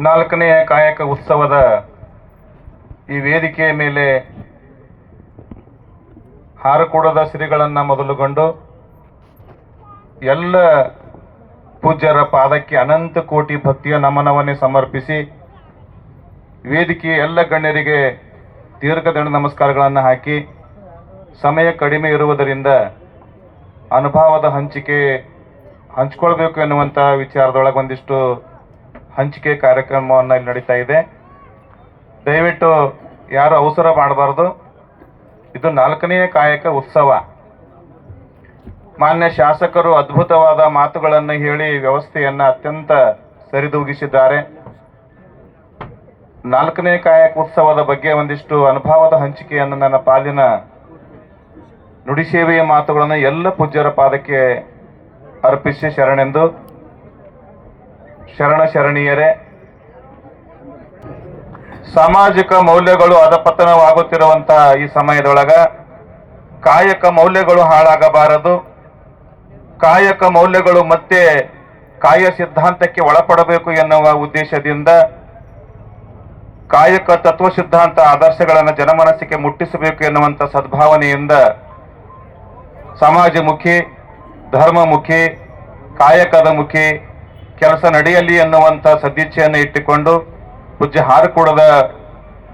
ನಾಲ್ಕನೆಯ ಕಾಯಕ ಉತ್ಸವದ ಈ ವೇದಿಕೆಯ ಮೇಲೆ ಹಾರಕೂಡದ ಶ್ರೀಗಳನ್ನು ಮೊದಲುಗೊಂಡು ಎಲ್ಲ ಪೂಜ್ಯರ ಪಾದಕ್ಕೆ ಅನಂತ ಕೋಟಿ ಭಕ್ತಿಯ ನಮನವನ್ನೇ ಸಮರ್ಪಿಸಿ ವೇದಿಕೆಯ ಎಲ್ಲ ಗಣ್ಯರಿಗೆ ದೀರ್ಘದಂಡ ನಮಸ್ಕಾರಗಳನ್ನು ಹಾಕಿ ಸಮಯ ಕಡಿಮೆ ಇರುವುದರಿಂದ ಅನುಭವದ ಹಂಚಿಕೆ ಹಂಚ್ಕೊಳ್ಬೇಕು ಎನ್ನುವಂಥ ವಿಚಾರದೊಳಗೆ ಒಂದಿಷ್ಟು ಹಂಚಿಕೆ ಕಾರ್ಯಕ್ರಮವನ್ನು ಇಲ್ಲಿ ನಡೀತಾ ಇದೆ. ದಯವಿಟ್ಟು ಯಾರು ಅವಸರ ಮಾಡಬಾರ್ದು. ಇದು ನಾಲ್ಕನೆಯ ಕಾಯಕ ಉತ್ಸವ. ಮಾನ್ಯ ಶಾಸಕರು ಅದ್ಭುತವಾದ ಮಾತುಗಳನ್ನು ಹೇಳಿ ವ್ಯವಸ್ಥೆಯನ್ನು ಅತ್ಯಂತ ಸರಿದೂಗಿಸಿದ್ದಾರೆ. ನಾಲ್ಕನೇ ಕಾಯಕ ಉತ್ಸವದ ಬಗ್ಗೆ ಒಂದಿಷ್ಟು ಅನುಭವದ ಹಂಚಿಕೆಯನ್ನು ನನ್ನ ಪಾಲಿನ ನುಡಿಸೇವೆಯ ಮಾತುಗಳನ್ನು ಎಲ್ಲ ಪೂಜ್ಯರ ಪಾದಕ್ಕೆ ಅರ್ಪಿಸಿ ಶರಣೆಂದು ಶರಣ ಶರಣೀಯರೇ, ಸಾಮಾಜಿಕ ಮೌಲ್ಯಗಳು ಅಧಪತನವಾಗುತ್ತಿರುವಂತಹ ಈ ಸಮಯದೊಳಗ ಕಾಯಕ ಮೌಲ್ಯಗಳು ಹಾಳಾಗಬಾರದು. ಕಾಯಕ ಮೌಲ್ಯಗಳು ಮತ್ತೆ ಕಾಯ ಸಿದ್ಧಾಂತಕ್ಕೆ ಒಳಪಡಬೇಕು ಎನ್ನುವ ಉದ್ದೇಶದಿಂದ ಕಾಯಕ ತತ್ವ ಸಿದ್ಧಾಂತ ಆದರ್ಶಗಳನ್ನು ಜನಮನಸ್ಸಿಗೆ ಮುಟ್ಟಿಸಬೇಕು ಎನ್ನುವಂಥ ಸದ್ಭಾವನೆಯಿಂದ ಸಮಾಜಮುಖಿ, ಧರ್ಮಮುಖಿ, ಕಾಯಕದ ಮುಖಿ ಕೆಲಸ ನಡೆಯಲಿ ಎನ್ನುವಂತ ಸದಿಚ್ಛೆಯನ್ನು ಇಟ್ಟುಕೊಂಡು ಪೂಜ್ಯ ಹಾರಕೂಡದ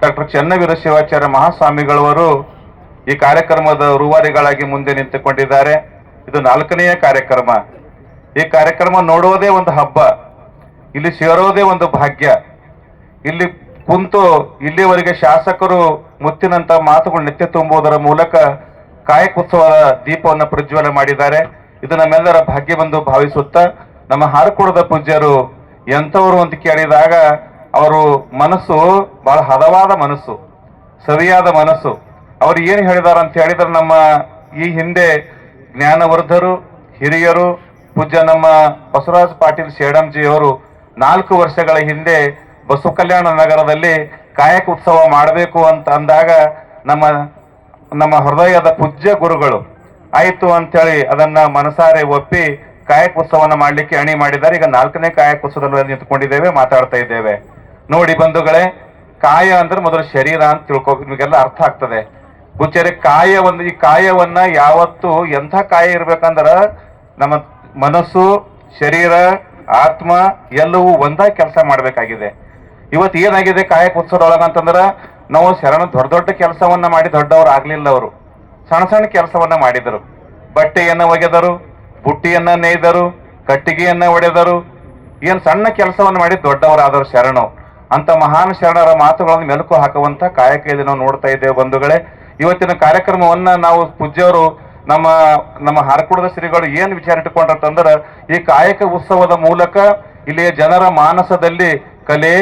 ಡಾಕ್ಟರ್ ಚನ್ನವೀರ ಶಿವಾಚಾರ್ಯ ಮಹಾಸ್ವಾಮಿಗಳವರು ಈ ಕಾರ್ಯಕ್ರಮದ ರೂವಾರಿಗಳಾಗಿ ಮುಂದೆ ನಿಂತುಕೊಂಡಿದ್ದಾರೆ. ಇದು ನಾಲ್ಕನೆಯ ಕಾರ್ಯಕ್ರಮ. ಈ ಕಾರ್ಯಕ್ರಮ ನೋಡುವುದೇ ಒಂದು ಹಬ್ಬ. ಇಲ್ಲಿ ಸೇರೋದೇ ಒಂದು ಭಾಗ್ಯ. ಇಲ್ಲಿ ಕುಂತು ಇಲ್ಲಿವರೆಗೆ ಶಾಸಕರು ಮುತ್ತಿನಂತ ಮಾತುಗಳು ನಿತ್ಯ ತುಂಬುವುದರ ಮೂಲಕ ಕಾಯಕೋತ್ಸವದ ದೀಪವನ್ನು ಪ್ರಜ್ವಲ ಮಾಡಿದ್ದಾರೆ. ಇದು ನಮ್ಮೆಲ್ಲರ ಭಾಗ್ಯವೆಂದು ಭಾವಿಸುತ್ತಾ ನಮ್ಮ ಹಾರಕೂಡದ ಪೂಜ್ಯರು ಎಂಥವರು ಅಂತ ಕೇಳಿದಾಗ ಅವರು ಮನಸ್ಸು ಬಹಳ ಹದವಾದ ಮನಸ್ಸು ಸರಿಯಾದ ಮನಸ್ಸು. ಅವರು ಏನು ಹೇಳಿದಾರ ಅಂತ ಹೇಳಿದ್ರೆ ನಮ್ಮ ಈ ಹಿಂದೆ ಜ್ಞಾನವರ್ಧರು, ಹಿರಿಯರು, ಪೂಜ್ಯ ನಮ್ಮ ಬಸವರಾಜ ಪಾಟೀಲ್ ಶೇಡಂಜಿ ಅವರು ನಾಲ್ಕು ವರ್ಷಗಳ ಹಿಂದೆ ಬಸವ ಕಲ್ಯಾಣ ನಗರದಲ್ಲಿ ಕಾಯಕ ಉತ್ಸವ ಮಾಡಬೇಕು ಅಂತ ಅಂದಾಗ ನಮ್ಮ ನಮ್ಮ ಹೃದಯದ ಪೂಜ್ಯ ಗುರುಗಳು, ಆಯ್ತು ಅಂತೇಳಿ ಅದನ್ನ ಮನಸಾರೆ ಒಪ್ಪಿ ಕಾಯಕ ಉತ್ಸವವನ್ನು ಮಾಡಲಿಕ್ಕೆ ಅಣಿ ಮಾಡಿದ್ದಾರೆ. ಈಗ ನಾಲ್ಕನೇ ಕಾಯಕ ಉತ್ಸವದಲ್ಲಿ ನಿಂತ್ಕೊಂಡಿದ್ದೇವೆ, ಮಾತಾಡ್ತಾ ಇದ್ದೇವೆ. ನೋಡಿ ಬಂಧುಗಳೇ, ಕಾಯ ಅಂದ್ರೆ ಮೊದಲು ಶರೀರ ಅಂತ ತಿಳ್ಕೊ, ನಿಮಗೆಲ್ಲ ಅರ್ಥ ಆಗ್ತದೆ. ಗುಚ್ಚರೆ ಕಾಯ ಒಂದು ಈ ಕಾಯವನ್ನ ಯಾವತ್ತು ಎಂಥ ಕಾಯ ಇರ್ಬೇಕಂದ್ರ ನಮ್ಮ ಮನಸ್ಸು, ಶರೀರ, ಆತ್ಮ ಎಲ್ಲವೂ ಒಂದಾಗಿ ಕೆಲಸ ಮಾಡಬೇಕಾಗಿದೆ. ಇವತ್ತು ಏನಾಗಿದೆ ಕಾಯಕ ಉತ್ಸವದೊಳಗ ಅಂತಂದ್ರ, ನಾವು ಶರಣ ದೊಡ್ಡ ದೊಡ್ಡ ಕೆಲಸವನ್ನ ಮಾಡಿ ದೊಡ್ಡವರು ಆಗ್ಲಿಲ್ಲ ಅವರು. ಸಣ್ಣ ಸಣ್ಣ ಕೆಲಸವನ್ನ ಮಾಡಿದರು. ಬಟ್ಟೆಯನ್ನ ಒಗೆದರು ಬುಟ್ಟಿಯನ್ನ ನೇಯ್ದರು, ಕಟ್ಟಿಗೆಯನ್ನ ಒಡೆದರು. ಏನು ಸಣ್ಣ ಕೆಲಸವನ್ನು ಮಾಡಿ ದೊಡ್ಡವರಾದರು ಶರಣು. ಅಂತ ಮಹಾನ್ ಶರಣರ ಮಾತುಗಳನ್ನು ಮೆಲುಕು ಹಾಕುವಂತ ಕಾಯಕ ಇದೆ ನಾವು ನೋಡ್ತಾ ಇದ್ದೇವೆ ಬಂಧುಗಳೇ. ಇವತ್ತಿನ ಕಾರ್ಯಕ್ರಮವನ್ನ ನಾವು ಪೂಜ್ಯವರು, ನಮ್ಮ ನಮ್ಮ ಹಾರಕುಡದ ಶ್ರೀಗಳು ಏನ್ ವಿಚಾರ ಇಟ್ಟುಕೊಂಡ್ರಂತಂದ್ರ ಈ ಕಾಯಕ ಉತ್ಸವದ ಮೂಲಕ ಇಲ್ಲಿಯ ಜನರ ಮಾನಸದಲ್ಲಿ ಕಲೆ,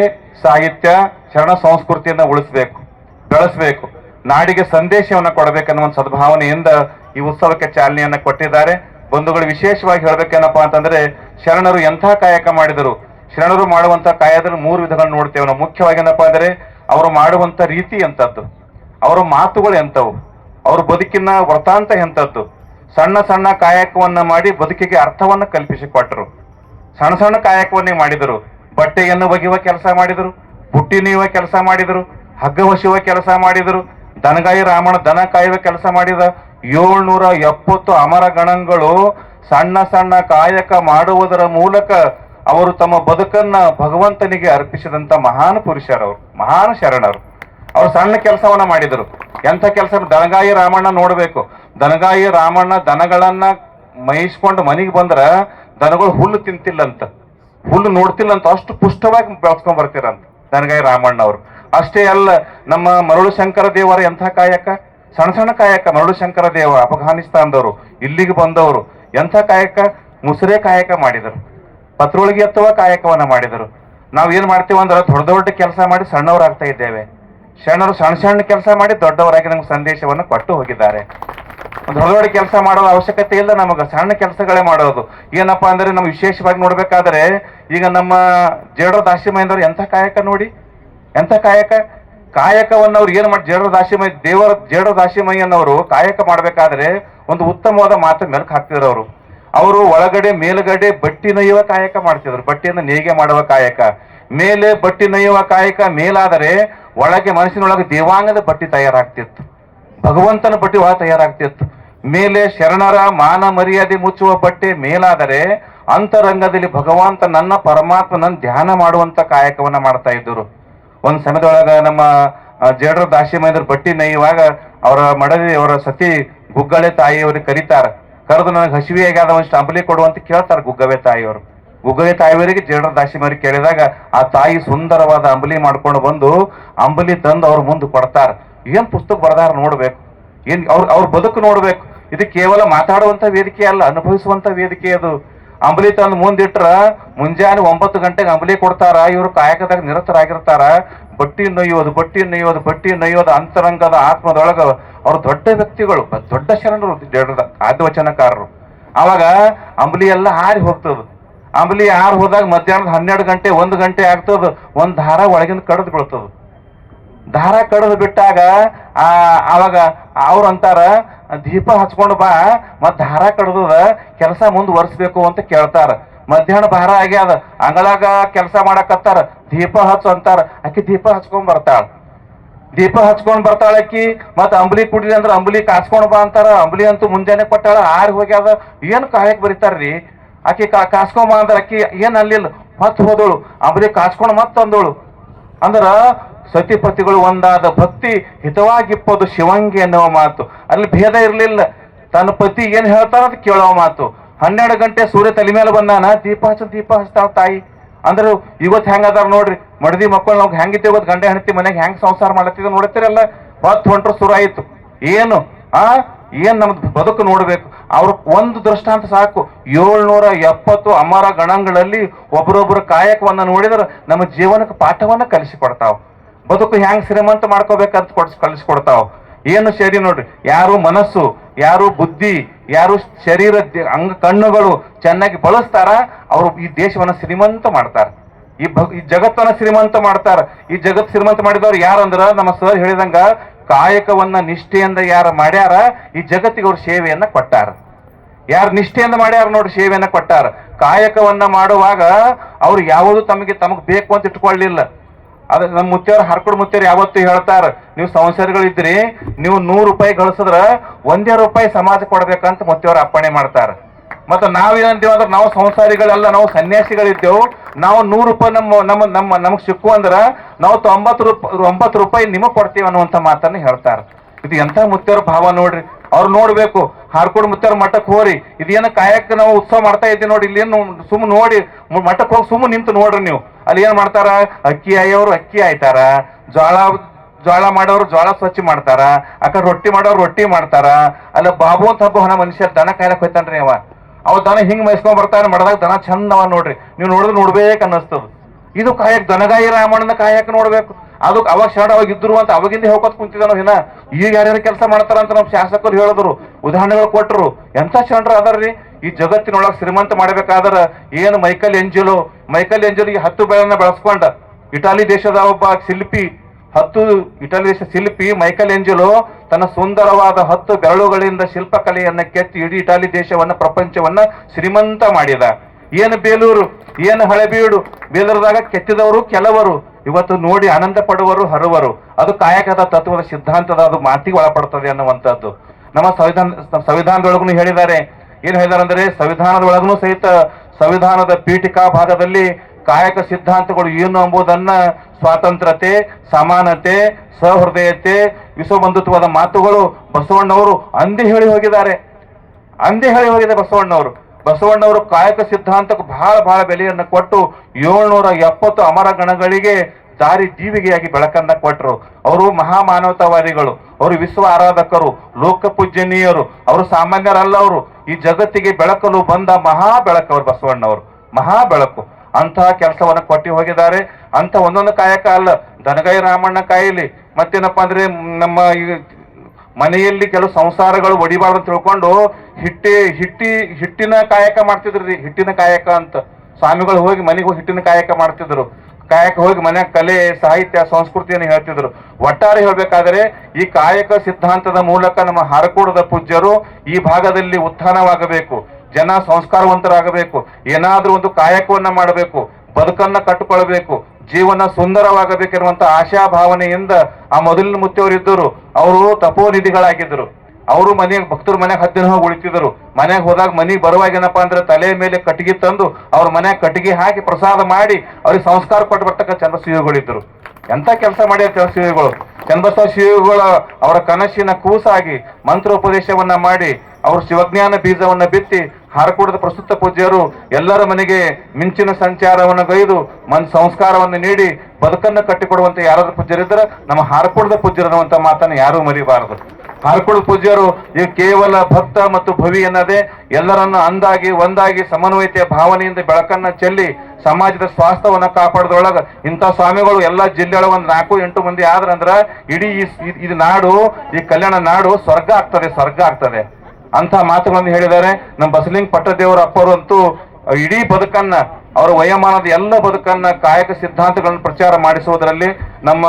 ಸಾಹಿತ್ಯ, ಶರಣ ಸಂಸ್ಕೃತಿಯನ್ನ ಉಳಿಸ್ಬೇಕು, ಬೆಳೆಸಬೇಕು. ನಾಡಿಗೆ ಸಂದೇಶವನ್ನ ಕೊಡಬೇಕನ್ನೋ ಒಂದು ಸದ್ಭಾವನೆಯಿಂದ ಈ ಉತ್ಸವಕ್ಕೆ ಚಾಲನೆಯನ್ನ ಕೊಟ್ಟಿದ್ದಾರೆ. ಬಂಧುಗಳು ವಿಶೇಷವಾಗಿ ಹೇಳ್ಬೇಕೇನಪ್ಪಾ ಅಂತಂದ್ರೆ, ಶರಣರು ಎಂಥ ಕಾಯಕ ಮಾಡಿದರು? ಶರಣರು ಮಾಡುವಂತ ಕಾಯದಲ್ಲಿ ಮೂರು ವಿಧಗಳನ್ನ ನೋಡ್ತೇವೆ ನಾವು. ಮುಖ್ಯವಾಗಿ ಏನಪ್ಪಾ ಅಂದ್ರೆ, ಅವರು ಮಾಡುವಂತ ರೀತಿ ಎಂಥದ್ದು? ಅವರ ಮಾತುಗಳು ಎಂಥವು? ಅವ್ರ ಬದುಕಿನ ವೃತ್ತಾಂತ ಎಂಥದ್ದು? ಸಣ್ಣ ಸಣ್ಣ ಕಾಯಕವನ್ನ ಮಾಡಿ ಬದುಕಿಗೆ ಅರ್ಥವನ್ನ ಕಲ್ಪಿಸಿಕೊಟ್ಟರು. ಸಣ್ಣ ಸಣ್ಣ ಕಾಯಕವನ್ನೇ ಮಾಡಿದರು. ಬಟ್ಟೆಯನ್ನು ಒಗೆಯುವ ಕೆಲಸ ಮಾಡಿದರು. ಬುಟ್ಟಿ ನೀಯುವ ಕೆಲಸ ಮಾಡಿದರು. ಹಗ್ಗ ಹೊಸುವ ಕೆಲಸ ಮಾಡಿದರು. ದನಗಾಯಿ ರಾಮಣ ದನ ಕಾಯುವ ಕೆಲಸ ಮಾಡಿದ ಏಳ್ನೂರ ಎಪ್ಪತ್ತು ಅಮರ ಗಣಗಳು ಸಣ್ಣ ಸಣ್ಣ ಕಾಯಕ ಮಾಡುವುದರ ಮೂಲಕ ಅವರು ತಮ್ಮ ಬದುಕನ್ನ ಭಗವಂತನಿಗೆ ಅರ್ಪಿಸಿದಂತ ಮಹಾನ್ ಪುರುಷರವರು, ಮಹಾನ್ ಶರಣರು. ಅವರು ಸಣ್ಣ ಕೆಲಸವನ್ನ ಮಾಡಿದರು. ಎಂಥ ಕೆಲಸ ದನಗಾಯಿ ರಾಮಣ್ಣ ನೋಡಬೇಕು. ದನಗಾಯಿ ರಾಮಣ್ಣ ದನಗಳನ್ನ ಮೈಸ್ಕೊಂಡು ಮನೆಗೆ ಬಂದ್ರ ದನಗಳು ಹುಲ್ಲು ತಿಂತಿಲ್ಲಂತ. ಹುಲ್ಲು ನೋಡ್ತಿಲ್ಲಂತ, ಅಷ್ಟು ಪುಷ್ಟವಾಗಿ ಬೆಳೆಸ್ಕೊಂಡ್ ಬರ್ತೀರಂತ ದನಗಾಯಿ ರಾಮಣ್ಣ ಅವರು ಅಷ್ಟೇ ಅಲ್ಲ, ನಮ್ಮ ಮರಳು ಶಂಕರ ದೇವರ ಎಂಥ ಕಾಯಕ? ಸಣ್ಣ ಸಣ್ಣ ಕಾಯಕ ಮರಳು ಶಂಕರ ದೇವ, ಅಫ್ಘಾನಿಸ್ತಾನದವರು, ಇಲ್ಲಿಗೆ ಬಂದವರು, ಎಂಥ ಕಾಯಕ? ಮುಸುರೆ ಕಾಯಕ ಮಾಡಿದರು. ಪತ್ರೊಳಗೆ ಎತ್ತುವ ಕಾಯಕವನ್ನ ಮಾಡಿದರು. ನಾವು ಏನು ಮಾಡ್ತೀವಿ ಅಂದ್ರೆ ದೊಡ್ಡ ದೊಡ್ಡ ಕೆಲಸ ಮಾಡಿ ಸಣ್ಣವರಾಗ್ತಾ ಇದ್ದೇವೆ. ಸಣ್ಣರು ಸಣ್ಣ ಸಣ್ಣ ಕೆಲಸ ಮಾಡಿ ದೊಡ್ಡವರಾಗಿ ನಮ್ಗೆ ಸಂದೇಶವನ್ನು ಕೊಟ್ಟು ಹೋಗಿದ್ದಾರೆ. ದೊಡ್ಡ ದೊಡ್ಡ ಕೆಲಸ ಮಾಡೋ ಅವಶ್ಯಕತೆ ಇಲ್ಲ ನಮಗೆ, ಸಣ್ಣ ಕೆಲಸಗಳೇ ಮಾಡೋದು. ಏನಪ್ಪಾ ಅಂದ್ರೆ ನಮ್ಗೆ ವಿಶೇಷವಾಗಿ ನೋಡ್ಬೇಕಾದ್ರೆ, ಈಗ ನಮ್ಮ ಜೇಡೋ ದಾಸಿಮಯ್ಯನವ್ರು ಎಂಥ ಕಾಯಕ ನೋಡಿ? ಎಂಥ ಕಾಯಕ? ಕಾಯಕವನ್ನು ಅವ್ರು ಏನು ಮಾಡಿ ಜೇಡರ ದಾಸಿಮಯ್ಯ ದೇವರ ಜೇಡರ ದಾಸಿಮಯ್ಯನವರು ಕಾಯಕ ಮಾಡಬೇಕಾದ್ರೆ ಒಂದು ಉತ್ತಮವಾದ ಮಾತು ಮೆಲುಕು ಹಾಕ್ತಿದ್ರು ಅವರು. ಅವರು ಒಳಗಡೆ, ಮೇಲುಗಡೆ ಬಟ್ಟಿ ನೊಯ್ಯುವ ಕಾಯಕ ಮಾಡ್ತಿದ್ರು. ಬಟ್ಟೆಯನ್ನು ನೇಗೆ ಮಾಡುವ ಕಾಯಕ. ಮೇಲೆ ಬಟ್ಟಿ ನೊಯ್ಯುವ ಕಾಯಕ ಮೇಲಾದರೆ ಒಳಗೆ ಮನಸ್ಸಿನೊಳಗೆ ದೇವಾಂಗದ ಬಟ್ಟಿ ತಯಾರಾಗ್ತಿತ್ತು. ಭಗವಂತನ ಬಟ್ಟಿ ಒಳ ತಯಾರಾಗ್ತಿತ್ತು. ಮೇಲೆ ಶರಣರ ಮಾನ ಮರ್ಯಾದೆ ಮುಚ್ಚುವ ಬಟ್ಟೆ ಮೇಲಾದರೆ ಅಂತರಂಗದಲ್ಲಿ ಭಗವಂತ ನನ್ನ ಪರಮಾತ್ಮನನ್ನು ಧ್ಯಾನ ಮಾಡುವಂತ ಕಾಯಕವನ್ನ ಮಾಡ್ತಾ ಇದ್ದರು. ಒಂದ್ ಸಮಯದೊಳಗ ನಮ್ಮ ಜೇಡರ ಪಟ್ಟಿ ಬಟ್ಟಿ ನೈಯುವಾಗ ಅವರ ಮಡದಿ, ಅವರ ಸತಿ ಗುಗ್ಗಳೆ ತಾಯಿಯವ್ರಿಗೆ ಕರೀತಾರ. ಕರೆದು ನನಗೆ ಹಸಿವೆ ಆಗ್ಯಾದ ಒಂದಿಷ್ಟು ಅಂಬಲಿ ಕೊಡುವಂತ ಕೇಳ್ತಾರ ಗುಗ್ಗವೆ ತಾಯಿಯವರು. ಗುಗ್ಗವೆ ತಾಯಿಯವರಿಗೆ ಜೇಡರ ದಾಸಿಮರಿ ಕೇಳಿದಾಗ ಆ ತಾಯಿ ಸುಂದರವಾದ ಅಂಬಲಿ ಮಾಡ್ಕೊಂಡು ಬಂದು ಅಂಬಲಿ ತಂದು ಅವ್ರ ಮುಂದೆ ಕೊಡ್ತಾರ. ಏನ್ ಪುಸ್ತಕ ಬರ್ದಾರ ನೋಡ್ಬೇಕು. ಏನ್ ಅವ್ರ ಅವ್ರ ಬದುಕು ನೋಡ್ಬೇಕು. ಇದು ಕೇವಲ ಮಾತಾಡುವಂತ ವೇದಿಕೆ ಅಲ್ಲ, ಅನುಭವಿಸುವಂತ ವೇದಿಕೆ ಅದು. ಅಂಬಲಿ ತಂದು ಮುಂದಿಟ್ರ ಮುಂಜಾನೆ ಒಂಬತ್ತು ಗಂಟೆಗೆ ಅಂಬಲಿ ಕೊಡ್ತಾರ, ಇವರು ಕಾಯಕದಾಗ ನಿರತರಾಗಿರ್ತಾರ. ಬಟ್ಟಿ ನೊಯ್ಯೋದು ಬಟ್ಟಿ ನೊಯ್ಯೋದು ಬಟ್ಟಿ ನೊಯ್ಯೋದು, ಅಂತರಂಗದ ಆತ್ಮದೊಳಗ ಅವ್ರು ದೊಡ್ಡ ವ್ಯಕ್ತಿಗಳು, ದೊಡ್ಡ ಶರಣರು ಆದ್ಯವಚನಕಾರರು ಅವಾಗ ಅಂಬಲಿ ಎಲ್ಲ ಹಾರಿ ಹೋಗ್ತದ. ಅಂಬಲಿ ಹಾರಿ ಹೋದಾಗ ಮಧ್ಯಾಹ್ನದ ಹನ್ನೆರಡು ಗಂಟೆ, ಒಂದು ಗಂಟೆ ಆಗ್ತದ. ಒಂದು ದಾರ ಒಳಗಿಂದ ಕಡ್ದು ಬೀಳ್ತದ. ದಾರ ಕಡದು ಬಿಟ್ಟಾಗ, ಆ, ಅವಾಗ ಅವ್ರು ಅಂತಾರ, ದೀಪ ಹಚ್ಕೊಂಡು ಬಾ, ಮತ್ತು ದಾರ ಕಡ್ದದ ಕೆಲಸ ಮುಂದುವರ್ಸ್ಬೇಕು ಅಂತ ಕೇಳ್ತಾರ. ಮಧ್ಯಾಹ್ನ ಭಾರ ಆಗ್ಯಾದ ಅಂಗಳಾಗ ಕೆಲಸ ಮಾಡಕತ್ತಾರ, ದೀಪ ಹಚ್ಚು ಅಂತಾರ, ಆಕಿ ದೀಪ ಹಚ್ಕೊಂಡ್ ಬರ್ತಾಳ. ದೀಪ ಹಚ್ಕೊಂಡ್ ಬರ್ತಾಳ ಆಕಿ ಮತ್ ಅಂಬಲಿ ಕುಡಿ ಅಂದ್ರ ಅಂಬಲಿ ಕಾಸ್ಕೊಂಡ್ ಬಾ ಅಂತಾರ, ಅಂಬಲಿ ಅಂತೂ ಮುಂಜಾನೆ ಕೊಟ್ಟಾಳ, ಆರ್ ಹೋಗ್ಯಾದ, ಏನ್ ಕಾಯಕ್ ಬರೀತಾರ್ರಿ? ಆಕಿ ಕಾ, ಕಾಸ್ಕೊಂಡ್ ಬಾ ಅಂದ್ರ ಅಕ್ಕಿ ಏನ್ ಅಲ್ಲಿಲ್ಲ ಮತ್ ಹೋದಳು, ಅಂಬಲಿ ಕಾಸ್ಕೊಂಡ್ ಮತ್ ಅಂದಳು. ಅಂದ್ರ ಸತಿಪತಿಗಳು ಒಂದಾದ ಭಕ್ತಿ ಹಿತವಾಗಿಪ್ಪದು ಶಿವಂಗಿ ಎನ್ನುವ ಮಾತು. ಅಲ್ಲಿ ಭೇದ ಇರಲಿಲ್ಲ. ತನ್ನ ಪತಿ ಏನು ಹೇಳ್ತಾರ ಅದು ಕೇಳೋ ಮಾತು. ಹನ್ನೆರಡು ಗಂಟೆ ಸೂರ್ಯ ತಲೆ ಮೇಲೆ ಬಂದಾನ, ದೀಪ ಹಚ್ಚ, ದೀಪ ಹಚ್ತಾವ ತಾಯಿ. ಅಂದ್ರೆ ಇವತ್ತು ಹೆಂಗದಾರ ನೋಡ್ರಿ, ಮಡದಿ ಮಕ್ಕಳು ನಾವು ಹೆಂಗಿದ್ದೇವೆ ಇವತ್ತು ಗಂಡ ಹೆಂಡತಿ ಮನೆಗೆ ಹೆಂಗ್ ಸಂಸಾರ ಮಾಡತ್ತಿದ ನೋಡತ್ತಿರಲ್ಲ ಹೊಂಟ್ರ ಶುರು ಆಯ್ತು. ಏನು? ಆ? ಏನು ನಮ್ದು ಬದುಕು ನೋಡಬೇಕು? ಅವ್ರ ಒಂದು ದೃಷ್ಟಾಂತ ಸಾಕು. ಏಳ್ನೂರ ಎಪ್ಪತ್ತು ಅಮರ ಗಣಗಳಲ್ಲಿ ಒಬ್ಬರೊಬ್ಬರ ಕಾಯಕವನ್ನ ನೋಡಿದ್ರೆ ನಮ್ಮ ಜೀವನಕ್ಕೆ ಪಾಠವನ್ನ ಕಲಿಸಿಕೊಡ್ತಾವ್. ಬದುಕು ಹ್ಯಾಂಗ್ ಶ್ರೀಮಂತ ಮಾಡ್ಕೋಬೇಕಂತ ಕೊಡ್ಸ್ ಕಲಿಸ್ಕೊಡ್ತಾವ್. ಏನು ಸರಿ ನೋಡ್ರಿ, ಯಾರು ಮನಸ್ಸು, ಯಾರು ಬುದ್ಧಿ, ಯಾರು ಶರೀರ ಅಂಗ ಕಣ್ಣುಗಳು ಚೆನ್ನಾಗಿ ಬಳಸ್ತಾರ, ಅವರು ಈ ದೇಶವನ್ನ ಶ್ರೀಮಂತ ಮಾಡ್ತಾರ. ಈ ಭ ಈ ಜಗತ್ತನ್ನ ಶ್ರೀಮಂತ ಮಾಡ್ತಾರ. ಈ ಜಗತ್ ಶ್ರೀಮಂತ ಮಾಡಿದವ್ರು ಯಾರಂದ್ರ ನಮ್ಮ ಸರ್ ಹೇಳಿದಂಗ ಕಾಯಕವನ್ನ ನಿಷ್ಠೆಯಿಂದ ಯಾರು ಮಾಡ್ಯಾರ, ಈ ಜಗತ್ತಿಗೆ ಅವ್ರು ಸೇವೆಯನ್ನ ಕೊಟ್ಟಾರ. ಯಾರು ನಿಷ್ಠೆಯಿಂದ ಮಾಡ್ಯಾರ ನೋಡಿ ಸೇವೆಯನ್ನ ಕೊಟ್ಟಾರ. ಕಾಯಕವನ್ನ ಮಾಡುವಾಗ ಅವ್ರು ಯಾವುದು ತಮಗೆ, ತಮಗ್ ಬೇಕು ಅಂತ ಇಟ್ಕೊಳ್ಳಿಲ್ಲ ಅದ ನಮ್ಮ ಮುತ್ತೆಯವ್ರು ಹರ್ಕೊಡ್ ಮುತ್ತೆಯವ್ರು ಯಾವತ್ತು ಹೇಳ್ತಾರ, ನೀವು ಸಂಸಾರಗಳಿದ್ರಿ, ನೀವು ನೂರು ರೂಪಾಯಿ ಗಳಿಸಿದ್ರ ಒಂದೇ ರೂಪಾಯಿ ಸಮಾಜ ಕೊಡ್ಬೇಕಂತ ಮುತ್ತೆಯವ್ರು ಅಪ್ಪಣೆ ಮಾಡ್ತಾರ. ಮತ್ತೆ ನಾವೇನಂತೀವಿ ಅಂದ್ರೆ ನಾವು ಸಂಸಾರಿಗಳೆಲ್ಲ, ನಾವು ಸನ್ಯಾಸಿಗಳಿದ್ದೇವು, ನಾವು ನೂರು ರೂಪಾಯಿ ನಮ್ಮ ನಮ್ಮ ನಮ್ಮ ನಮಗ್ ಸಿಕ್ಕು ಅಂದ್ರ ನಾವು ತೊಂಬತ್ತು ರೂಪಾಯಿ ಒಂಬತ್ತು ರೂಪಾಯಿ ನಿಮಗ್ ಕೊಡ್ತೀವಿ ಅನ್ನುವಂತ ಮಾತನ್ನ ಹೇಳ್ತಾರ. ಇದು ಎಂತ ಮುತ್ತೆಯವ್ರ ಭಾವ ನೋಡ್ರಿ. ಅವ್ರು ನೋಡ್ಬೇಕು. ಹಾರ್ಕೋಡ್ ಮುತ್ತಾರ ಮಠಕ್ಕೆ ಹೋರಿ. ಇದೇನ ಕಾಯಕ ನಾವು ಉತ್ಸವ ಮಾಡ್ತಾ ಇದ್ದೀವಿ ನೋಡಿ ಇಲ್ಲಿ ಏನು ಸುಮ್ ನೋಡಿ. ಮಠಕ್ಕೆ ಹೋಗಿ ಸುಮ್ಮನೆ ನಿಂತು ನೋಡ್ರಿ ನೀವು. ಅಲ್ಲಿ ಏನ್ ಮಾಡ್ತಾರ? ಅಕ್ಕಿ ಆಯೋರು ಅಕ್ಕಿ ಆಯ್ತಾರ. ಜೋಳ ಜೋಳ ಮಾಡೋರು ಜೋಳ ಸ್ವಚ್ಛ ಮಾಡ್ತಾರ. ಅಕ್ಕ ರೊಟ್ಟಿ ಮಾಡೋರು ರೊಟ್ಟಿ ಮಾಡ್ತಾರ. ಅಲ್ಲ ಬಾಬು ಅಂತ ಹಬ್ಬ ಮನುಷ್ಯ, ದನ ಕಾಯಕ್ ಹೋಯ್ತಾನ್ರಿ ಅವ ಅವ ದನ ಹಿಂಗ್ ಮೈಸ್ಕೊಂಡ್ ಬರ್ತಾನೆ, ಮಡದಾಗ ದನ ಚಂದವ ನೋಡ್ರಿ. ನೀವು ನೋಡಿದ್ರೆ ನೋಡ್ಬೇಕು ಅನ್ನಿಸ್ತದ. ಇದು ಕಾಯಕ್ ದನಗಾಯಿ ರಾಮಣ್ಣನ ಕಾಯಕ್ ನೋಡ್ಬೇಕು. ಅದು ಅವಾಗ ಶರಣ ಅವಾಗ ಇದ್ರು ಅಂತ ಅವಾಗಿಂದ ಹೇಳ್ಕೊತ ಕುಂತಿದ್ದಾನು ಇನ್ನ. ಈಗ ಯಾರ್ಯಾರು ಕೆಲಸ ಮಾಡ್ತಾರ ಅಂತ ನಮ್ಮ ಶಾಸಕರು ಹೇಳಿದ್ರು. ಉದಾಹರಣೆಗಳು ಕೊಟ್ಟರು. ಎಂತ ಶರಣರ ಅದಾರ್ರಿ? ಈ ಜಗತ್ತಿನೊಳಗೆ ಶ್ರೀಮಂತ ಮಾಡ್ಬೇಕಾದ್ರ ಏನು ಮೈಕಲ್ ಎಂಜಲು? ಮೈಕಲ್ ಎಂಜಲು ಈ ಹತ್ತು ಬೆಳೆಯನ್ನ ಬೆಳೆಸ್ಕೊಂಡ. ಇಟಾಲಿ ದೇಶದ ಒಬ್ಬ ಶಿಲ್ಪಿ. ಹತ್ತು ಇಟಲಿ ದೇಶ ಶಿಲ್ಪಿ ಮೈಕಲ್ ಎಂಜಲು ತನ್ನ ಸುಂದರವಾದ ಹತ್ತು ಬೆರಳುಗಳಿಂದ ಶಿಲ್ಪಕಲೆಯನ್ನ ಕೆತ್ತಿ ಇಡೀ ಇಟಾಲಿ ದೇಶವನ್ನ, ಪ್ರಪಂಚವನ್ನ ಶ್ರೀಮಂತ ಮಾಡಿದ. ಏನು ಬೇಲೂರು? ಏನು ಹಳೆಬೀಡು? ಬೇಲೂರದಾಗ ಕೆತ್ತಿದವರು ಕೆಲವರು. ಇವತ್ತು ನೋಡಿ ಆನಂದ ಪಡುವರು ಹರುವರು. ಅದು ಕಾಯಕದ ತತ್ವದ ಸಿದ್ಧಾಂತದ ಅದು ಮಾತಿಗೆ ಒಳಪಡ್ತದೆ ಅನ್ನುವಂಥದ್ದು. ನಮ್ಮ ಸಂವಿಧಾನ ಸಂವಿಧಾನದೊಳಗೂ ಹೇಳಿದ್ದಾರೆ. ಏನ್ ಹೇಳಿದಾರೆ ಅಂದ್ರೆ ಸಂವಿಧಾನದ ಒಳಗೂ ಸಹಿತ ಸಂವಿಧಾನದ ಪೀಠಿಕಾ ಭಾಗದಲ್ಲಿ ಕಾಯಕ ಸಿದ್ಧಾಂತಗಳು ಏನು ಎಂಬುದನ್ನ ಸ್ವಾತಂತ್ರ್ಯತೆ, ಸಮಾನತೆ, ಸಹೃದಯತೆ, ವಿಶ್ವಬಂಧುತ್ವದ ಮಾತುಗಳು ಬಸವಣ್ಣವರು ಅಂದಿ ಹೇಳಿ ಹೋಗಿದ್ದಾರೆ. ಅಂದಿ ಹೇಳಿ ಹೋಗಿದೆ ಬಸವಣ್ಣವರು. ಬಸವಣ್ಣವರು ಕಾಯಕ ಸಿದ್ಧಾಂತಕ್ಕೆ ಬಹಳ ಬಹಳ ಬೆಲೆಯನ್ನು ಕೊಟ್ಟು ಏಳ್ನೂರ ಎಪ್ಪತ್ತು ಅಮರ ಗಣಗಳಿಗೆ ದಾರಿ ಜೀವಿಗೆಯಾಗಿ ಬೆಳಕನ್ನ ಕೊಟ್ಟರು ಅವರು ಮಹಾಮಾನವತಾವಾದಿಗಳು, ಅವರು ವಿಶ್ವ ಆರಾಧಕರು ಲೋಕ ಪೂಜ್ಯನೀಯರು ಅವರು ಸಾಮಾನ್ಯರಲ್ಲ ಅವರು ಈ ಜಗತ್ತಿಗೆ ಬೆಳಕಲು ಬಂದ ಮಹಾ ಬೆಳಕು ಅವರು ಬಸವಣ್ಣವರು. ಮಹಾ ಬೆಳಕು ಅಂತಹ ಕೆಲಸವನ್ನು ಕೊಟ್ಟು ಹೋಗಿದ್ದಾರೆ. ಅಂತ ಒಂದೊಂದು ಕಾಯಕ ಅಲ್ಲ, ದನಗೈ ರಾಮಣ್ಣ ಕಾಯಿಲಿ ಮತ್ತೇನಪ್ಪ ಅಂದ್ರೆ ನಮ್ಮ ಈ ಮನೆಯಲ್ಲಿ ಕೆಲವು ಸಂಸಾರಗಳು ಒಡಿಬಾರ್ದು ಅಂತ ತಿಳ್ಕೊಂಡು ಹಿಟ್ಟಿ ಹಿಟ್ಟಿ, ಹಿಟ್ಟಿನ ಕಾಯಕ ಮಾಡ್ತಿದ್ರಿ ಹಿಟ್ಟಿನ ಕಾಯಕ ಅಂತ. ಸ್ವಾಮಿಗಳು ಹೋಗಿ ಮನೆಗೆ ಹಿಟ್ಟಿನ ಕಾಯಕ ಮಾಡ್ತಿದ್ರು. ಕಾಯಕ ಹೋಗಿ ಮನ್ಯಾಗ ಕಲೆ, ಸಾಹಿತ್ಯ, ಸಂಸ್ಕೃತಿಯನ್ನು ಹೇಳ್ತಿದ್ರು. ಒಟ್ಟಾರೆ ಹೇಳಬೇಕಾದರೆ ಈ ಕಾಯಕ ಸಿದ್ಧಾಂತದ ಮೂಲಕ ನಮ್ಮ ಹರಕೂಡದ ಪೂಜ್ಯರು ಈ ಭಾಗದಲ್ಲಿ ಉತ್ಥಾನವಾಗಬೇಕು. ಜನ ಸಂಸ್ಕಾರವಂತರಾಗಬೇಕು. ಏನಾದರೂ ಒಂದು ಕಾಯಕವನ್ನ ಮಾಡಬೇಕು. ಬದುಕನ್ನ ಕಟ್ಟಿಕೊಳ್ಬೇಕು ಜೀವನ ಸುಂದರವಾಗಬೇಕೆನ್ನುವಂತ ಆಶಾ ಭಾವನೆಯಿಂದ ಆ ಮೊದಲಿನ ಮುತ್ತಿಯವರಿದ್ದರು ಅವರು ತಪೋನಿಧಿಗಳಾಗಿದ್ದರು. ಅವರು ಮನೆಗೆ ಭಕ್ತರು ಮನೆಗೆ ಹತ್ತಿರ ದಿನ ಹೋಗಿ ಉಳಿತಿದ್ರು ಮನೆಗೆ ಹೋದಾಗ ಮನೆಗೆ ಬರುವಾಗ ಏನಪ್ಪಾ ಅಂದ್ರೆ ತಲೆ ಮೇಲೆ ಕಟ್ಟಿಗೆ ತಂದು ಅವ್ರ ಮನೆಗೆ ಕಟ್ಟಿಗೆ ಹಾಕಿ ಪ್ರಸಾದ ಮಾಡಿ ಅವ್ರಿಗೆ ಸಂಸ್ಕಾರ ಕೊಟ್ಟು ಬರ್ತಕ್ಕ ಚಂದ್ರಶಿವಗಳಿದ್ರು ಎಂತ ಕೆಲಸ ಮಾಡಿ ಚಂದ್ರಶಿವಗಳು? ಚಂದ್ರಬಸವ ಶಿವಗಳ ಅವರ ಕನಸಿನ ಕೂಸಾಗಿ ಮಂತ್ರೋಪದೇಶವನ್ನ ಮಾಡಿ ಅವರು ಶಿವಜ್ಞಾನ ಬೀಜವನ್ನ ಬಿತ್ತಿ ಹಾರಕೂಡದ ಪ್ರಸ್ತುತ ಪೂಜ್ಯರು ಎಲ್ಲರ ಮನೆಗೆ ಮಿಂಚಿನ ಸಂಚಾರವನ್ನು ಗೈದು ಮನ್ ಸಂಸ್ಕಾರವನ್ನು ನೀಡಿ ಬದುಕನ್ನು ಕಟ್ಟಿಕೊಡುವಂತ ಯಾರಾದ್ರೂ ಪೂಜ್ಯರಿದ್ರೆ ನಮ್ಮ ಹಾರಕೂಡದ ಪೂಜ್ಯರು ಅನ್ನುವಂತ ಮಾತನ್ನು ಯಾರೂ ಮರಿಬಾರದು. ಹಾರಕೂಡ ಪೂಜ್ಯರು ಈ ಕೇವಲ ಭಕ್ತ ಮತ್ತು ಭವಿ ಎನ್ನದೇ ಎಲ್ಲರನ್ನು ಅಂದಾಗಿ ಒಂದಾಗಿ ಸಮನ್ವಯತೆಯ ಭಾವನೆಯಿಂದ ಬೆಳಕನ್ನ ಚೆಲ್ಲಿ ಸಮಾಜದ ಸ್ವಾಸ್ಥ್ಯವನ್ನ ಕಾಪಾಡದೊಳಗ ಇಂಥ ಸ್ವಾಮಿಗಳು ಎಲ್ಲಾ ಜಿಲ್ಲೆಗಳ ಒಂದ್ ನಾಲ್ಕು ಎಂಟು ಮಂದಿ ಆದ್ರಂದ್ರ ಇಡೀ ಈ ನಾಡು, ಈ ಕಲ್ಯಾಣ ನಾಡು ಸ್ವರ್ಗ ಆಗ್ತದೆ ಸ್ವರ್ಗ ಆಗ್ತದೆ. ಅಂತ ಮಾತುಗಳನ್ನು ಹೇಳಿದ್ದಾರೆ. ನಮ್ಮ ಬಸಲಿಂಗ್ ಪಟ್ಟದೇವರ ಅಪ್ಪರು ಅಂತೂ ಇಡೀ ಬದುಕನ್ನ, ಅವರ ವಯೋಮಾನದ ಎಲ್ಲ ಬದುಕನ್ನ ಕಾಯಕ ಸಿದ್ಧಾಂತಗಳನ್ನು ಪ್ರಚಾರ ಮಾಡಿಸುವುದರಲ್ಲಿ, ನಮ್ಮ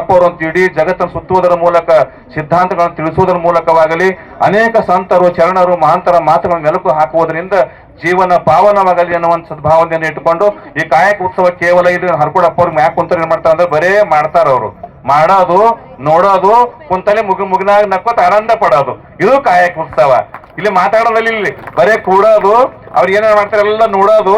ಅಪ್ಪವರು ಅಂತ ಇಡೀ ಜಗತ್ತನ್ನು ಸುತ್ತುವುದರ ಮೂಲಕ ಸಿದ್ಧಾಂತಗಳನ್ನು ತಿಳಿಸುವುದರ ಮೂಲಕವಾಗಲಿ, ಅನೇಕ ಸಂತರು, ಚರಣರು, ಮಹಾಂತರ ಮಾತುಗಳನ್ನು ನೆಲಕು ಹಾಕುವುದರಿಂದ ಜೀವನ ಪಾವನವಾಗಲಿ ಅನ್ನುವಂಥ ಸದ್ಭಾವನೆಯನ್ನು ಇಟ್ಟುಕೊಂಡು, ಈ ಕಾಯಕ ಉತ್ಸವ ಕೇವಲ ಇದು ಹರ್ಕೊಡಪ್ಪ ಅವ್ರಿಗೆ ಮ್ಯಾಕ್ ಕುಂತಾರೆ ಏನ್ ಮಾಡ್ತಾರೆ ಅಂದ್ರೆ ಬರೇ ಮಾಡ್ತಾರ ಅವರು ಮಾಡೋದು, ನೋಡೋದು ಕುಂತಲೆ ಮುಗ ಮುಗಿನಾಗ ನಕ್ಕೋತ ಆನಂದ ಪಡೋದು. ಇದು ಕಾಯಕ ಉತ್ಸವ. ಇಲ್ಲಿ ಮಾತಾಡೋದಲ್ಲಿ ಇಲ್ಲಿ ಬರೇ ಕೂಡೋದು, ಅವ್ರು ಏನೇನು ಮಾಡ್ತಾರೆ ಎಲ್ಲ ನೋಡೋದು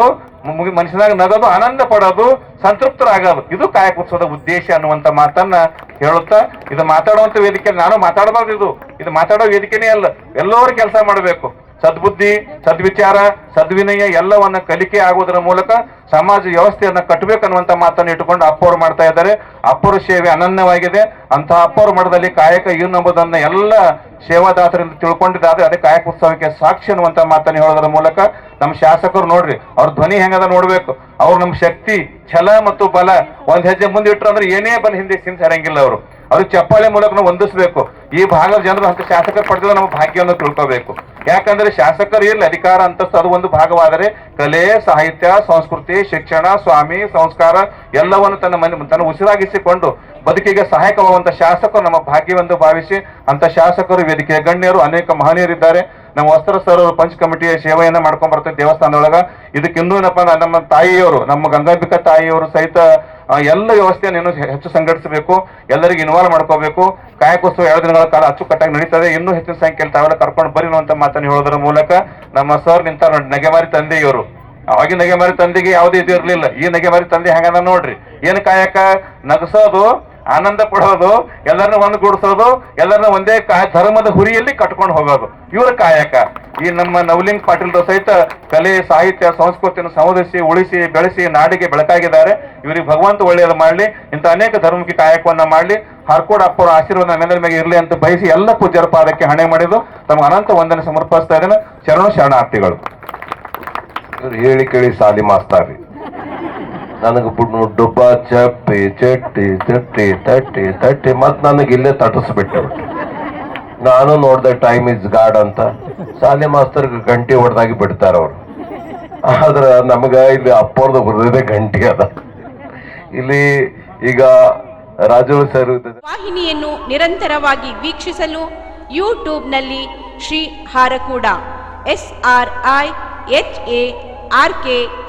ಮನುಷ್ಯನಾಗ ನಗೋದು, ಆನಂದ ಪಡೋದು, ಸಂತೃಪ್ತರಾಗೋದು. ಇದು ಕಾಯಕ ಉತ್ಸವದ ಉದ್ದೇಶ ಅನ್ನುವಂತ ಮಾತನ್ನ ಹೇಳುತ್ತಾ, ಇದು ಮಾತಾಡುವಂತ ವೇದಿಕೆ ನಾನು ಮಾತಾಡಬಾರ್ದು ಇದು. ಇದು ಮಾತಾಡೋ ವೇದಿಕೆನೇ ಅಲ್ಲ, ಎಲ್ಲರೂ ಕೆಲಸ ಮಾಡಬೇಕು. ಸದ್ಬುದ್ಧಿ, ಸದ್ವಿಚಾರ, ಸದ್ವಿನಯ ಎಲ್ಲವನ್ನ ಕಲಿಕೆ ಆಗುವುದರ ಮೂಲಕ ಸಮಾಜ ವ್ಯವಸ್ಥೆಯನ್ನ ಕಟ್ಟಬೇಕನ್ನುವಂತ ಮಾತನ್ನು ಇಟ್ಟುಕೊಂಡು ಅಪ್ಪವರು ಮಾಡ್ತಾ ಇದ್ದಾರೆ. ಅಪ್ಪರ ಸೇವೆ ಅನನ್ಯವಾಗಿದೆ. ಅಂತಹ ಅಪ್ಪೋರ್ ಮಠದಲ್ಲಿ ಕಾಯಕ ಏನು ಎಲ್ಲ ಸೇವಾದಾತರಿಂದ ತಿಳ್ಕೊಂಡಿದ್ದಾದ್ರೆ ಅದೇ ಕಾಯಕ ಉತ್ಸವಕ್ಕೆ ಸಾಕ್ಷಿ ಅನ್ನುವಂತ ಮಾತನ್ನು ಹೇಳೋದ್ರ ಮೂಲಕ ನಮ್ಮ ಶಾಸಕರು ನೋಡ್ರಿ, ಅವ್ರ ಧ್ವನಿ ಹೆಂಗದ ನೋಡ್ಬೇಕು. ಅವ್ರು ನಮ್ಮ ಶಕ್ತಿ, ಛಲ ಮತ್ತು ಬಲ ಒಂದ್ ಹೆಜ್ಜೆ ಮುಂದೆ ಇಟ್ಟರು ಅಂದ್ರೆ ಏನೇ ಬಲ ಹಿಂದೆ ಸಿಂಸರಂಗಿಲ್ಲ ಅವರು. ಅದು ಚಪ್ಪಾಳೆ ಮೂಲಕ ನಾವು ಹೊಂದಿಸ್ಬೇಕು. ಈ ಭಾಗದ ಜನರು ಅಂತ ಶಾಸಕರು ಪಡೆದ ನಮ್ಮ ಭಾಗ್ಯವನ್ನು ತಿಳ್ಕೋಬೇಕು. ಯಾಕಂದ್ರೆ ಶಾಸಕರು ಇರಲಿ, ಅಧಿಕಾರ, ಅಂತಸ್ತು ಅದು ಒಂದು ಭಾಗವಾದರೆ ಕಲೆ, ಸಾಹಿತ್ಯ, ಸಂಸ್ಕೃತಿ, ಶಿಕ್ಷಣ, ಸ್ವಾಮಿ, ಸಂಸ್ಕಾರ ಎಲ್ಲವನ್ನು ತನ್ನ ಮನೆ, ತನ್ನ ಉಸಿರಾಗಿಸಿಕೊಂಡು ಬದುಕಿಗೆ ಸಹಾಯಕವಾಗುವಂತ ಶಾಸಕರು ನಮ್ಮ ಭಾಗ್ಯವೆಂದು ಭಾವಿಸಿ ಅಂತ ಶಾಸಕರು, ವೇದಿಕೆಯ ಗಣ್ಯರು, ಅನೇಕ ಮಹನೀಯರಿದ್ದಾರೆ. ನಮ್ಮ ವಸ್ತ್ರ ಸರ್ ಪಂಚ್ ಕಮಿಟಿಯ ಸೇವೆಯನ್ನ ಮಾಡ್ಕೊಂಡ್ ಬರ್ತೇವೆ ದೇವಸ್ಥಾನದೊಳಗ. ಇದಕ್ಕೆ ಇನ್ನೂ ಏನಪ್ಪ ನಮ್ಮ ತಾಯಿಯವರು, ನಮ್ಮ ಗಂಗಾಂಬಿಕಾ ತಾಯಿಯವರು ಸಹಿತ ಎಲ್ಲ ವ್ಯವಸ್ಥೆಯನ್ನು ಇನ್ನೂ ಹೆಚ್ಚು ಸಂಘಟಿಸಬೇಕು, ಎಲ್ಲರಿಗೂ ಇನ್ವಾಲ್ವ್ ಮಾಡ್ಕೋಬೇಕು. ಕಾಯಕೋತ್ಸವ ಎರಡು ದಿನಗಳ ಕಾಲ ಅಚ್ಚುಕಟ್ಟಾಗಿ ನಡೀತದೆ. ಇನ್ನೂ ಹೆಚ್ಚಿನ ಸಂಖ್ಯೆಯಲ್ಲಿ ತಾವೆಲ್ಲ ಕರ್ಕೊಂಡು ಬರೀ ಅಂತ ಮಾತನ್ನು ಹೇಳೋದ್ರ ಮೂಲಕ ನಮ್ಮ ಸರ್ ನಿಂತ ನೋಡಿ ತಂದೆ ತಂದೆಯವರು. ಅವಾಗಿನ ನಗೆಮಾರಿ ತಂದೆಗೆ ಯಾವುದೇ ಇದು ಇರಲಿಲ್ಲ. ಈ ನಗೆಮಾರಿ ತಂದೆ ಹೆಂಗದ ನೋಡ್ರಿ. ಏನ್ ಕಾಯಕ? ನಗಸೋದು ಆನಂದ ಪಡೋದು, ಎಲ್ಲರನ್ನ ಒಂದುಗೂಡಿಸೋದು ಎಲ್ಲರನ್ನ ಒಂದೇ ಕಾಯ ಧರ್ಮದ ಹುರಿಯಲ್ಲಿ ಕಟ್ಕೊಂಡು ಹೋಗೋದು. ಇವರ ಕಾಯಕ. ಈ ನಮ್ಮ ನವಲಿಂಗ್ ಪಾಟೀಲ್ ಸಹಿತ ಕಲೆ, ಸಾಹಿತ್ಯ, ಸಂಸ್ಕೃತಿಯನ್ನು ಸಂವದಿಸಿ ಉಳಿಸಿ, ಬೆಳೆಸಿ, ನಾಡಿಗೆ ಬೆಳಕಾಗಿದ್ದಾರೆ. ಇವರಿಗೆ ಭಗವಂತ ಒಳ್ಳೆಯದು ಮಾಡಲಿ, ಇಂಥ ಅನೇಕ ಧರ್ಮಕ್ಕೆ ಕಾಯಕವನ್ನ ಮಾಡಲಿ. ಹರ್ಕೋಡ್ ಅಪ್ಪರ ಆಶೀರ್ವಾದ ಮೇಲೆ ಮೇಲೆ ಇರಲಿ ಅಂತ ಬಯಸಿ ಎಲ್ಲ ಪೂಜ್ಯರ ಪಾದಕ್ಕೆ ಹಣೆ ಮಾಡಿದ್ದು. ತಮ್ಮ ಅನಂತ ವಂದನೆ ಸಮರ್ಪಿಸ್ತಾ ಇದ್ದೇನೆ. ಶರಣ ಶರಣಾರ್ಥಿಗಳು. ಹೇಳಿ ಕೇಳಿ ಸಾಲಿ ಮಾಸ್ತಾರಿ ನನಗೆ ಡುಬ್ಬ, ಚಪ್ಪಿ, ಚಟ್ಟಿ ಚಟ್ಟಿ ತಟ್ಟಿ ತಟ್ಟಿ ಮತ್ತೆ ನನಗೆ ಇಲ್ಲೇ ತಟ್ಟಿಸ್ಬಿಟ್ಟು ನಾನು ನೋಡಿದೆ ಟೈಮ್ ಇಸ್ ಗಾಡ್ ಅಂತ. ಶಾಲೆ ಮಾಸ್ತರ್ಗೆ ಗಂಟೆ ಹೊಡೆದಾಗಿ ಬಿಡ್ತಾರ ಅವ್ರು. ಆದ್ರೆ ನಮಗೆ ಇಲ್ಲಿ ಅಪ್ಪರ್ದು ಬರ್ದೇ ಗಂಟೆ ಅದ. ಇಲ್ಲಿ ಈಗ ರಾಜು ಸರ್ ವಾಹಿನಿಯನ್ನು ನಿರಂತರವಾಗಿ ವೀಕ್ಷಿಸಲು ಯೂಟ್ಯೂಬ್ನಲ್ಲಿ Shri Harakuda S R I H A R K